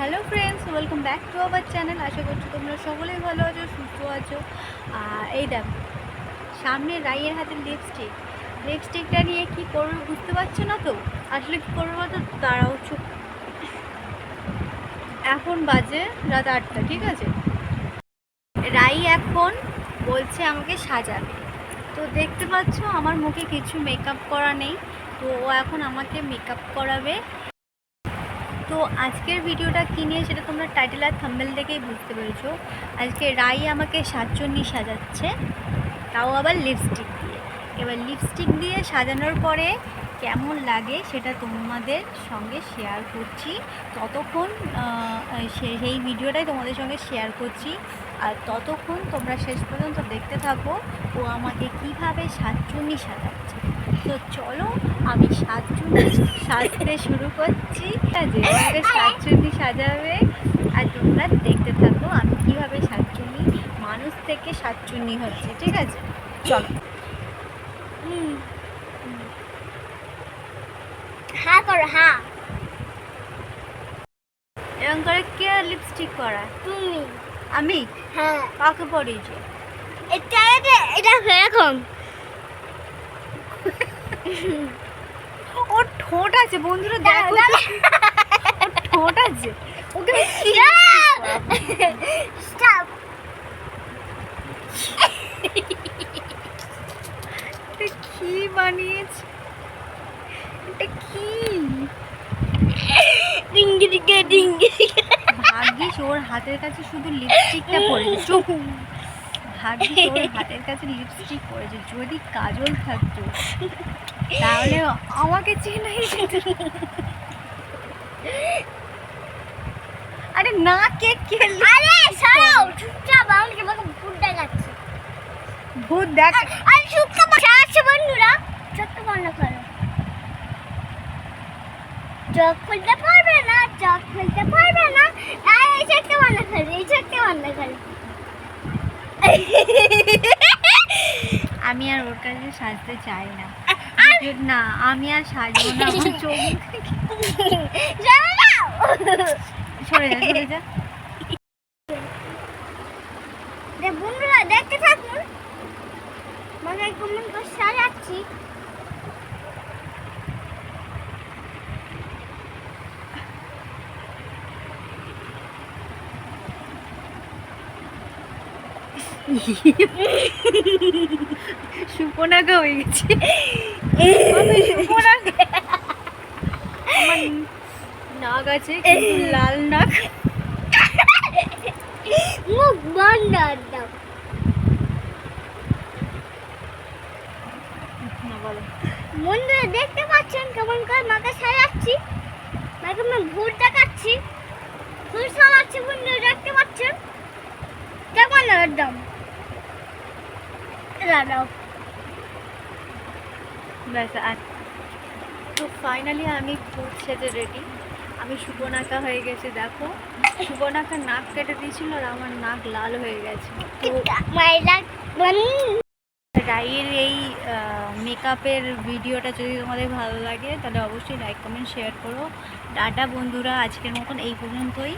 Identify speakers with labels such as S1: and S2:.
S1: Hello friends, welcome back to our channel. আশা করছি তোমরা সকলেই ভালো আছো, সুস্থ আছো। এই দেখো, সামনে রাইয়ের হাতে লিপস্টিক লিপস্টিকটা নিয়ে কি করব বুঝতে পারছ না তো? আসলে কী করব তো দাঁড়াও, চুপ। এখন বাজে রাত আটটা, ঠিক আছে? রাই এখন বলছে আমাকে সাজাবে। তো দেখতে পাচ্ছ, আমার মুখে কিছু মেকআপ করা নেই। তো ও এখন আমাকে মেকআপ করাবে। তো আজকের ভিডিওটা কী নিয়ে সেটা তোমরা টাইটেল আর থাম্বেল দেখেই বুঝতে পেরেছ। আজকে রাই আমাকে সাতচন্নি সাজাচ্ছে, তাও আবার লিপস্টিক দিয়ে। এবার লিপস্টিক দিয়ে সাজানোর পরে কেমন লাগে সেটা তোমাদের সঙ্গে শেয়ার করছি। ততক্ষণ সেই ভিডিওটাই তোমাদের সঙ্গে শেয়ার করছি। আর ততক্ষণ তোমরা শেষ পর্যন্ত দেখতে থাকো ও আমাকে কীভাবে সাতচন্নি সাজাচ্ছে। তো চলো আমি সাতচুন্নি সাজতে শুরু করছি। ঠিক আছে সাজাবে আর তোমরা দেখতে থাকো আমি কীভাবে সাতচুন্নি মানুষ থেকে সাতচুন্নি হচ্ছে ঠিক আছে? চলো।
S2: হ্যাঁ করো হ্যাঁ।
S1: এরকম করে কে লিপস্টিক করা
S2: তুমি।
S1: আমি?
S2: হ্যাঁ।
S1: কাকে পড়িয়েছি
S2: এটা এটা এটা এরকম।
S1: ওর ঠোঁট আছে বন্ধুরা দেখো। ঠোঁট আছে। ওকে কি?
S2: স্টপ
S1: এটা কি বানিয়েছে? এটা কি?
S2: ডিঙ্গি ডিঙ্গি ডিঙ্গি।
S1: ভাগ্যিস ওর হাতের কাছে শুধু লিপস্টিকটা পড়েছে। চুপ। ভাগ্যিস ওর হাতের কাছে লিপস্টিক পড়েছে। যদি কাজল থাকতো। তাহলে আমাকে চেনাই আরে না কে কে
S2: আরে সরাও চুপচাপ আমাকে আমাকে ভূত দেখাচ্ছে।
S1: ভূত দেখ
S2: আরে চুপচাপ আছে বন্ধুরা। চোখ বন্ধ করো। চোখ খুলতে পারবে না চোখ খুলতে পারবে না। আর এই চোখটা বন্ধ করো এই চোখটা বন্ধ করো।
S1: আমি আর ওর কাছে সাজতে চাই না। না আমি আর সাজবো না চোখ সরে যা সরে যে
S2: বন্ধুরা দেখতে থাকুন মাথায় কেমন করে সাজাচ্ছি
S1: সুপনাগা হয়ে গেছে। নাক আছে লাল নাক।
S2: মুখ বন্ধ বন্ধুরা দেখতে পাচ্ছেন কেমন করে মাকে সাজাচ্ছি? মাকে আমি ভূত দেখাচ্ছি। ভূত সাজাচ্ছি বন্ধুরা দেখতে পাচ্ছেন? কেমন একদম? দাঁড়াও
S1: ব্যাস আর তো ফাইনালি আমি ফুড সেজে রেডি আমি সুপনাকা হয়ে গেছে দেখো। সুপনাকা নাক কেটে দিয়েছিল আর আমার নাক লাল হয়ে গেছে। রাইয়ের এই মেকআপের ভিডিওটা যদি তোমাদের ভালো লাগে তাহলে অবশ্যই লাইক কমেন্ট শেয়ার করো। টাটা বন্ধুরা আজকের মতন এই পর্যন্তই।